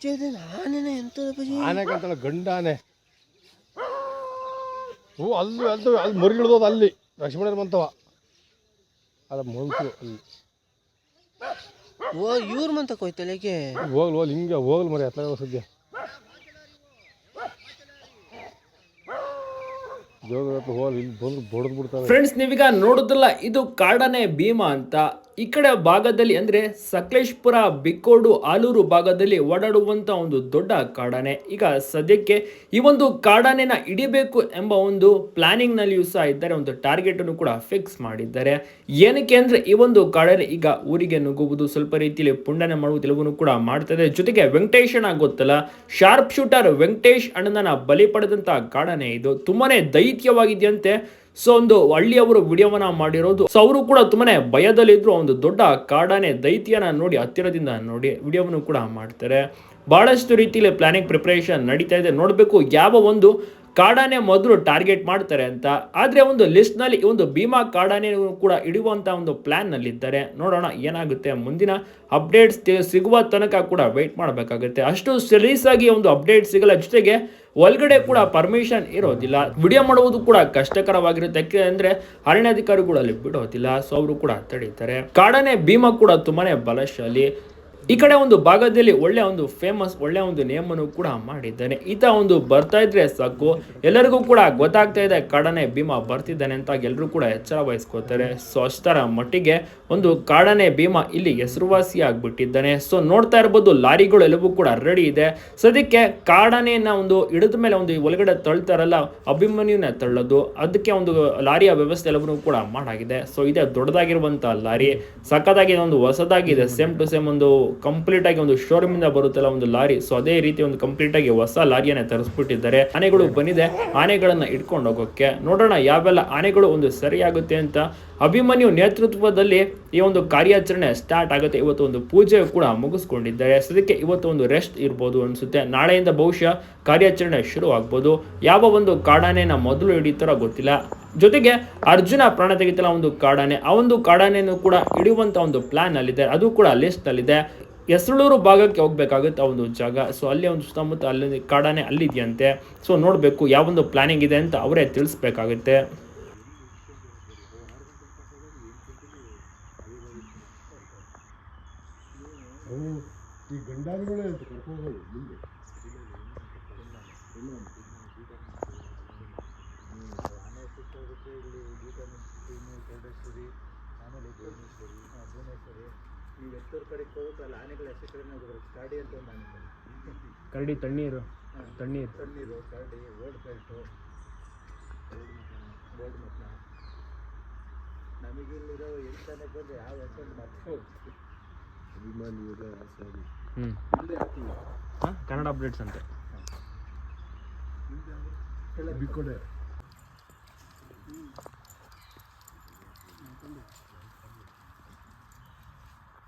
ಚೇತನ್ ಎಂತ ಆನೆ ಕಂತಲ್ಲ ಗಂಡ ಆನೆ ಹ್ಞೂ ಅಲ್ಲಿ ಅಲ್ಲಿ ಅಲ್ಲಿ ಮರಿಗಿಳ್ದೋದು ಅಲ್ಲಿ. ಲಕ್ಷ್ಮಣರ ಬಂತವ ಅದ ಮನ್ಸು ಅಲ್ಲಿ. ಓ ಇವ್ರ ಮಂತ ಕೊಯ್ತಲೆಗೆ ಹೋಗ್ಲು ಹೋಗ್ಲಿ ಹಿಂಗೆ ಹೋಗ್ಲು ಮರಿ ಹತ್ರ ಸದ್ಯ. ಜೋಗ ಹೋಗ್ಲಿ ಇಲ್ಲಿ ಬಂದು ಫ್ರೆಂಡ್ಸ್ ನೀವೀಗ ನೋಡುದಿಲ್ಲ ಇದು ಕಾಡನೆ ಭೀಮಾ ಅಂತ. ಈ ಕಡೆ ಭಾಗದಲ್ಲಿ ಅಂದರೆ ಸಕಲೇಶ್ಪುರ, ಬಿಕ್ಕೋಡು, ಆಲೂರು ಭಾಗದಲ್ಲಿ ಓಡಾಡುವಂಥ ಒಂದು ದೊಡ್ಡ ಕಾಡಾನೆ. ಈಗ ಸದ್ಯಕ್ಕೆ ಈ ಒಂದು ಕಾಡಾನೆನ ಹಿಡಿಬೇಕು ಎಂಬ ಒಂದು ಪ್ಲಾನಿಂಗ್ನಲ್ಲಿಯೂ ಸಹ ಇದ್ದಾರೆ, ಒಂದು ಟಾರ್ಗೆಟನ್ನು ಕೂಡ ಫಿಕ್ಸ್ ಮಾಡಿದ್ದಾರೆ. ಏನಕ್ಕೆ ಅಂದರೆ ಈ ಒಂದು ಕಾಡಾನೆ ಈಗ ಊರಿಗೆ ನುಗ್ಗುವುದು, ಸ್ವಲ್ಪ ರೀತಿಯಲ್ಲಿ ಪುಂಡನೆ ಮಾಡುವುದು ಎಲ್ಲವನ್ನೂ ಕೂಡ ಮಾಡ್ತದೆ ಜೊತೆಗೆ ವೆಂಕಟೇಶ್ ಗೊತ್ತಲ್ಲ ಶಾರ್ಪ್ ಶೂಟರ್ ವೆಂಕಟೇಶ್ ಅಣ್ಣನ ಬಲಿ ಪಡೆದಂಥ ಕಾಡಾನೆ ಇದು. ತುಂಬಾನೇ ದೈತ್ಯವಾಗಿದೆಯಂತೆ ಸೊ ಒಂದು ಹಳ್ಳಿಯವರು ವಿಡಿಯೋವನ್ನ ಮಾಡಿರೋದು. ಸೊ ಅವರು ಕೂಡ ತುಂಬಾನೇ ಭಯದಲ್ಲಿದ್ರು. ಒಂದು ದೊಡ್ಡ ಕಾಡಾನೆ ದೈತ್ಯನ ನೋಡಿ ಹತ್ತಿರದಿಂದ ನೋಡಿ ವಿಡಿಯೋವನ್ನು ಕೂಡ ಮಾಡ್ತಾರೆ. ಬಹಳಷ್ಟು ರೀತಿಯಲ್ಲಿ ಪ್ಲಾನಿಂಗ್ ಪ್ರಿಪರೇಷನ್ ನಡೀತಾ ಇದೆ. ನೋಡಬೇಕು ಯಾವ ಒಂದು ಕಾಡಾನೆ ಮೊದಲು ಟಾರ್ಗೆಟ್ ಮಾಡ್ತಾರೆ ಅಂತ. ಆದರೆ ಒಂದು ಲಿಸ್ಟ್ನಲ್ಲಿ ಒಂದು ಭೀಮಾ ಕಾಡಾನೆ ಕೂಡ ಇಡುವಂಥ ಒಂದು ಪ್ಲ್ಯಾನ್ನಲ್ಲಿದ್ದಾರೆ ನೋಡೋಣ ಏನಾಗುತ್ತೆ. ಮುಂದಿನ ಅಪ್ಡೇಟ್ಸ್ ಸಿಗುವ ತನಕ ಕೂಡ ವೆಯ್ಟ್ ಮಾಡಬೇಕಾಗುತ್ತೆ. ಅಷ್ಟು ಸೀರೀಸಾಗಿ ಒಂದು ಅಪ್ಡೇಟ್ ಸಿಗಲ್ಲ. ಜೊತೆಗೆ ಒಳಗಡೆ ಕೂಡ ಪರ್ಮಿಷನ್ ಇರೋದಿಲ್ಲ. ವಿಡಿಯೋ ಮಾಡುವುದು ಕೂಡ ಕಷ್ಟಕರವಾಗಿರುತ್ತೆ. ಯಾಕೆ ಅಂದ್ರೆ ಅರಣ್ಯಾಧಿಕಾರಿಗಳು ಅಲ್ಲಿ ಬಿಡೋದಿಲ್ಲ. ಸೊ ಅವರು ಕೂಡ ತಡೀತಾರೆ. ಕಾಡನೆ ಭೀಮ ಕೂಡ ತುಂಬಾನೇ ಬಲಶಾಲಿ. ಈ ಕಡೆ ಒಂದು ಭಾಗದಲ್ಲಿ ಒಳ್ಳೆ ಒಂದು ಫೇಮಸ್ ಒಳ್ಳೆ ಒಂದು ನೇಮನ್ನು ಕೂಡ ಮಾಡಿದ್ದಾನೆ. ಈತ ಒಂದು ಬರ್ತಾ ಇದ್ರೆ ಸಾಕು. ಎಲ್ಲರಿಗೂ ಕೂಡ ಗೊತ್ತಾಗ್ತಾ ಇದೆ, ಕಾಡನೆ ಭೀಮ ಬರ್ತಿದ್ದಾನೆ ಅಂತ ಎಲ್ಲರೂ ಕೂಡ ಎಚ್ಚರ ವಹಿಸ್ಕೋತಾರೆ. ಸೊ ಅಷ್ಟರ ಮಟ್ಟಿಗೆ ಒಂದು ಕಾಡನೆ ಭೀಮ ಇಲ್ಲಿ ಹೆಸರುವಾಸಿ ಆಗ್ಬಿಟ್ಟಿದ್ದಾನೆ ಸೊ ನೋಡ್ತಾ ಇರ್ಬೋದು, ಲಾರಿಗಳು ಎಲ್ಲವೂ ಕೂಡ ರೆಡಿ ಇದೆ. ಸದ್ಯಕ್ಕೆ ಕಾಡನೆಯನ್ನ ಒಂದು ಹಿಡಿದ ಮೇಲೆ ಒಂದು ಒಳಗಡೆ ತಳ್ತಾರಲ್ಲ, ಅಭಿಮನ್ಯುನ ತಳ್ಳೋದು. ಅದಕ್ಕೆ ಒಂದು ಲಾರಿಯ ವ್ಯವಸ್ಥೆ ಎಲ್ಲವನ್ನೂ ಕೂಡ ಮಾಡಾಗಿದೆ. ಸೊ ಇದೆ ದೊಡ್ಡದಾಗಿರುವಂತಹ ಲಾರಿ ಸಖತ್ತಾಗಿ ಒಂದು ಹೊಸದಾಗಿದೆ ಸೇಮ್ ಟು ಸೇಮ್ ಒಂದು ಕಂಪ್ಲೀಟ್ ಆಗಿ ಒಂದು ಶೋರೂಮ್ ಇಂದ ಬರುತ್ತಲ್ಲ ಒಂದು ಲಾರಿ ಸೊ ಅದೇ ರೀತಿ ಒಂದು ಕಂಪ್ಲೀಟ್ ಆಗಿ ಹೊಸ ಲಾರಿಯನ್ನ ತರಿಸ್ಬಿಟ್ಟಿದ್ದಾರೆ. ಆನೆಗಳು ಬಂದಿದೆ, ಆನೆಗಳನ್ನ ಇಟ್ಕೊಂಡು ಹೋಗೋಕೆ ನೋಡೋಣ ಯಾವೆಲ್ಲ ಆನೆಗಳು ಒಂದು ಸರಿಯಾಗುತ್ತೆ ಅಂತ. ಅಭಿಮನ್ಯು ನೇತೃತ್ವದಲ್ಲಿ ಈ ಒಂದು ಕಾರ್ಯಾಚರಣೆ ಸ್ಟಾರ್ಟ್ ಆಗುತ್ತೆ. ಇವತ್ತು ಒಂದು ಪೂಜೆ ಕೂಡ ಮುಗಿಸ್ಕೊಂಡಿದ್ದಾರೆ. ಸದ್ಯಕ್ಕೆ ಇವತ್ತು ಒಂದು ರೆಸ್ಟ್ ಇರ್ಬೋದು ಅನ್ಸುತ್ತೆ. ನಾಳೆಯಿಂದ ಬಹುಶಃ ಕಾರ್ಯಾಚರಣೆ ಶುರು ಆಗ್ಬೋದು ಯಾವ ಒಂದು ಕಾಡಾನೆನ ಮೊದಲು ಹಿಡಿತಾರೋ ಗೊತ್ತಿಲ್ಲ. ಜೊತೆಗೆ ಅರ್ಜುನ ಪ್ರಾಣ ತೆಗಿತಲ್ಲ ಒಂದು ಕಾಡಾನೆ. ಆ ಒಂದು ಕಾಡಾನೆಯನ್ನು ಕೂಡ ಹಿಡಿಯುವಂತ ಒಂದು ಪ್ಲಾನ್ ಅಲ್ಲಿದೆ. ಅದು ಕೂಡ ಲಿಸ್ಟ್ ಹೆಸಳೂರು ಭಾಗಕ್ಕೆ ಹೋಗ್ಬೇಕಾಗುತ್ತೆ ಆ ಒಂದು ಜಾಗ. ಸೊ ಅಲ್ಲಿ ಒಂದು ಸುತ್ತಮುತ್ತ ಅಲ್ಲಿ ಕಾಡಾನೆ ಅಲ್ಲಿದೆಯಂತೆ. ಸೊ ನೋಡಬೇಕು ಯಾವೊಂದು ಪ್ಲಾನಿಂಗ್ ಇದೆ ಅಂತ ಅವರೇ ತಿಳಿಸ್ಬೇಕಾಗುತ್ತೆ. ಅವು ಈ ಅಲ್ಲಿ ಆನೆಗಳು ಕರ್ಕೊಂಡು ಕಡೆ ಮುಂದೆ ಕರಡಿ ತಣ್ಣೀರು. ತಣ್ಣೀರು. ತಣ್ಣೀರು ಕರಡಿ ಓಲ್ಡ್ ಬೆಲ್ಟು ಬೋರ್ಡ್ ಮಟ್ನ ನಮಗಿಲ್ಲಿರೋ ಎಂತಾನೆ ಬಂದರೆ ಯಾವ ಹೆಸರು ಮತ್ತೆ ಅಭಿಮಾನಿಗಳ ಸರಿ ಹ್ಞೂ ಮುಂದೆ ಹಾಕ್ತೀವಿ ಹಾಂ ಕನ್ನಡ ಅಪ್ಡೇಟ್ಸ್ ಅಂತೆ. ಬಿಕ್ಕೋಡೆ.